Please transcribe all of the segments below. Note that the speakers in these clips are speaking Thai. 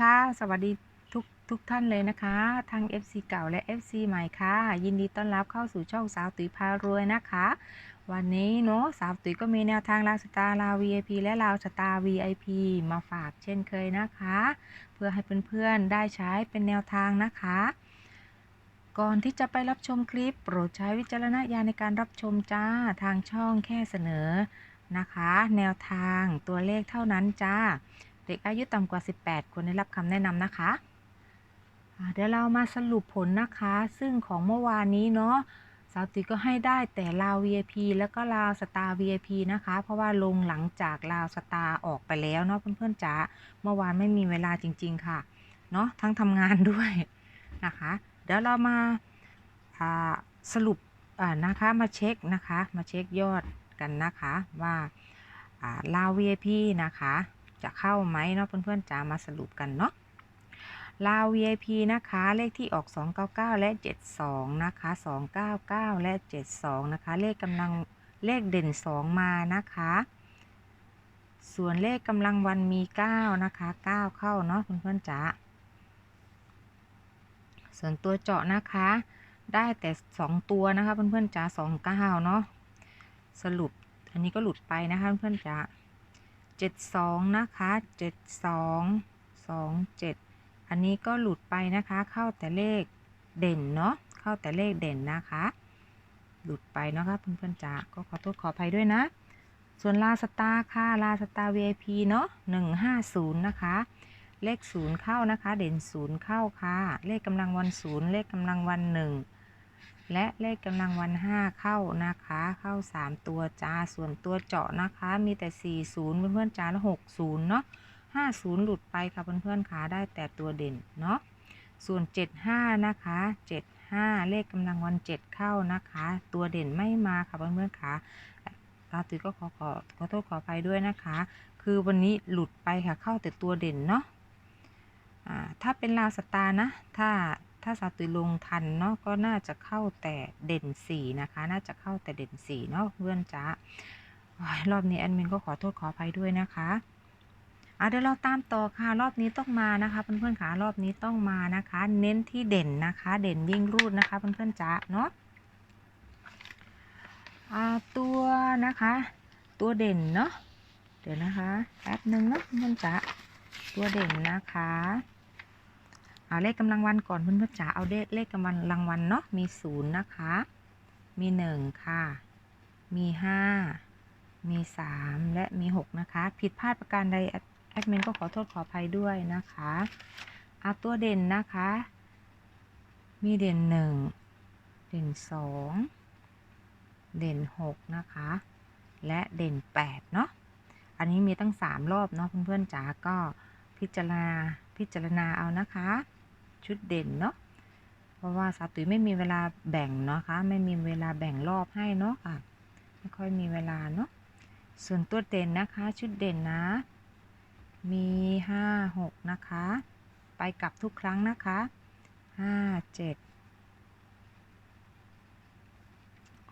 ค่ะ สวัสดีทุกทุกท่านเลยนะคะ ทั้ง FC เก่าและ FC ใหม่ค่ะ ยินดีต้อนรับเข้าสู่ช่องสาวตุ๋ยพารวยนะคะ วันนี้เนาะสาวตุ๋ยก็มีแนวทางลาวสตาร์ลาว VIP และลาวสตาร์ VIP มาฝากเช่นเคยนะคะ เพื่อให้เพื่อนๆได้ใช้เป็นแนวทางนะคะ ก่อนที่จะไปรับชมคลิป โปรดใช้วิจารณญาณในการรับชมจ้าทางช่องแค่เสนอนะคะ แนวทางตัวเลขเท่านั้นจ้า ด็กอายุต่ำกว่า 18 ควรได้รับคำแนะนำนะคะเดี๋ยวเรามาสรุปผลนะคะ ซึ่งของเมื่อวานนี้เนาะสาวตุ๋ก็ให้ได้แต่ลาว VIP แล้วก็ลาวสตาร์ VIP นะคะ เพราะว่าลงหลังจากลาวสตาร์ออกไปแล้วเนาะเพื่อนๆจ๋าเมื่อวานไม่มีเวลาจริง ๆ ค่ะเนาะทั้งทำงานด้วยนะคะ เดี๋ยวเรามาสรุปนะคะมาเช็คนะคะ มาเช็คยอดกันนะคะว่าอ่าลาว VIP นะคะ จะเข้าไหมเนาะเพื่อนๆจ๋ามาสรุปกันเนาะลาว VIP นะคะ เลขที่ออก 299 และ 72 นะคะ 299 และ 72 นะคะ เลขกำลังเลขเด่น 2 มานะคะ ส่วนเลขกำลังวันมี 9 นะคะ 9 เข้าเนาะเพื่อนๆจ๋าส่วนตัวเจาะนะคะ ได้แต่ 2 ตัวนะคะเพื่อนๆจ๋า29 เนาะสรุปอันนี้ก็หลุดไปนะคะเพื่อนๆจ๋า เจ็ดสองนะคะเจ็ดสองสองเจ็ดอันนี้ก็หลุดไปนะคะ เข้าแต่เลขเด่นเนาะเข้าแต่เลขเด่นนะคะ หลุดไปเนาะคะเพื่อนๆจ๋าก็ขอโทษขออภัยด้วยนะ ส่วนลาสตาร์ค่ะลาสตาร์ VIP เนาะหนึ่งห้าศูนย์นะคะเลขศูนย์เข้านะคะ เด่นศูนย์เข้าค่ะ เลขกำลังวันศูนย์เลขกำลังวันหนึ่ง และเลขกำลังวัน 5 เข้านะคะ เข้า 3 ตัวจ้า ส่วนตัวเจาะนะคะ มีแต่ 40 เพื่อนๆจ้าแล้ว60เนาะ50หลุดไปค่ะเพื่อนๆขาได้แต่ตัวเด่นเนาะ ส่วน 75 นะคะ 75 เลขกำลังวัน 7 เข้านะคะ ตัวเด่นไม่มาค่ะเพื่อนๆขาตาตือก็ขอขอขอโทษขออภัยด้วยนะคะ คือวันนี้หลุดไปค่ะเข้าแต่ตัวเด่นเนาะ อ่า ถ้าเป็นลาวสตาร์นะ ถ้า ถ้าสาตุยลงทันเนาะก็น่าจะเข้าแต่เด่นสี่นะคะ น่าจะเข้าแต่เด่นสี่เนาะเพื่อนจ้ารอบนี้แอดมินก็ขอโทษขออภัยด้วยนะคะอะเดี๋ยวเราตามต่อค่ะรอบนี้ต้องมานะคะเพื่อนๆค่ะรอบนี้ต้องมานะคะ เน้นที่เด่นนะคะ เด่นยิ่งรูดนะคะเพื่อนๆจ้าเนาะอ่าตัวนะคะ ตัวเด่นเนาะเดี๋ยวนะคะแป๊บหนึ่งเนาะเพื่อนๆจ้าตัวเด่นนะคะ เอาเลขกำลังวันก่อนเพื่อนๆจ๋าเอาเลขเลขกำลังรางวัลเนาะมีศูนย์นะคะ มีหนึ่งค่ะ มีห้ามีสามและมีหกนะคะ ผิดพลาดประการใดแอดแอดมินก็ขอโทษขออภัยด้วยนะคะเอาตัวเด่นนะคะ มีเด่นหนึ่งเด่นสองเด่นหกนะคะ และเด่นแปดเนาะอันนี้มีตั้งสามรอบเนาะเพื่อนๆจ๋าก็พิจารณาพิจารณาเอานะคะ ชุดเด่นเนาะเพราะว่าสาวตุ๋ยไม่มีเวลาแบ่งเนาะคะไม่มีเวลาแบ่งรอบให้เนาะค่ะไม่ค่อยมีเวลาเนาะส่วนตัวเด่นนะคะชุดเด่นนะ มีห้าหกนะคะ ไปกลับทุกครั้งนะคะห้าเจ็ด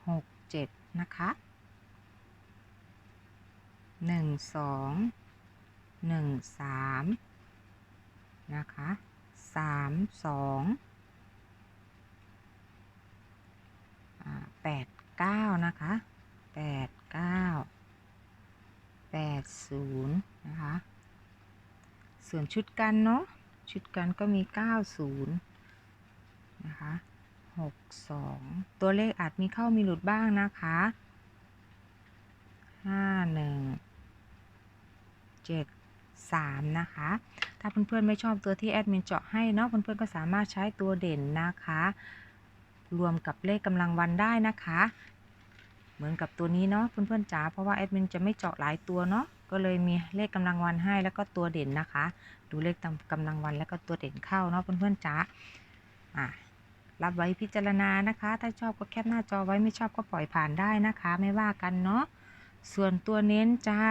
หกเจ็ดนะคะหนึ่งสองหนึ่งสามนะคะ สามสองแปดเก้านะคะแปดเก้าแปดศูนย์นะคะ ส่วนชุดกันเนาะ ชุดกันก็มีเก้าศูนย์นะคะหกสองตัวเลขอาจมีเข้ามีหลุดบ้างนะคะห้าหนึ่งเจ็ดสามนะคะ ถ้าเพื่อนๆไม่ชอบตัวที่แอดมินเจาะให้เนาะเพื่อนๆก็สามารถใช้ตัวเด่นนะคะ รวมกับเลขกำลังวันได้นะคะ เหมือนกับตัวนี้เนาะเพื่อนๆจ๋าเพราะว่าแอดมินจะไม่เจาะหลายตัวเนาะก็เลยมีเลขกำลังวันให้แล้วก็ตัวเด่นนะคะ ดูเลขกำลังวันแล้วก็ตัวเด่นเข้าเนาะเพื่อนๆจ๋าอะรับไว้พิจารณานะคะ ถ้าชอบก็แคปหน้าจอไว้ไม่ชอบก็ปล่อยผ่านได้นะคะ ไม่ว่ากันเนาะส่วนตัวเน้นจ้า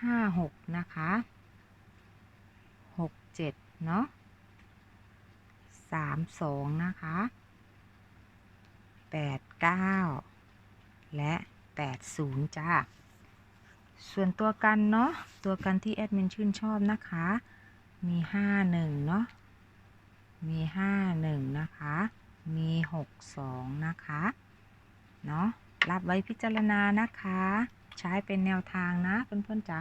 ห้าหกนะคะ เจ็ดเนาะสามสองนะคะแปดเก้าและแปดศูนย์จ้า ส่วนตัวกันเนาะตัวกันที่แอดมินชื่นชอบนะคะ มีห้าหนึ่งเนาะมีห้าหนึ่งนะคะ มีหกสองนะคะเนาะรับไว้พิจารณานะคะ ใช้เป็นแนวทางนะเพื่อนๆจ๋า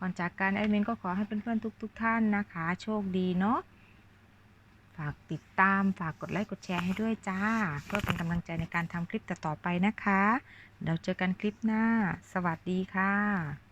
ก่อนจากการแอดมินก็ขอให้เพื่อนๆทุกๆท่านนะคะ โชคดีเนาะฝากติดตามฝากกดไลค์กดแชร์ให้ด้วยจ้า เพื่อเป็นกำลังใจในการทำคลิปต่อๆไปนะคะเดี๋ยวเจอกันคลิปหน้า สวัสดีค่ะ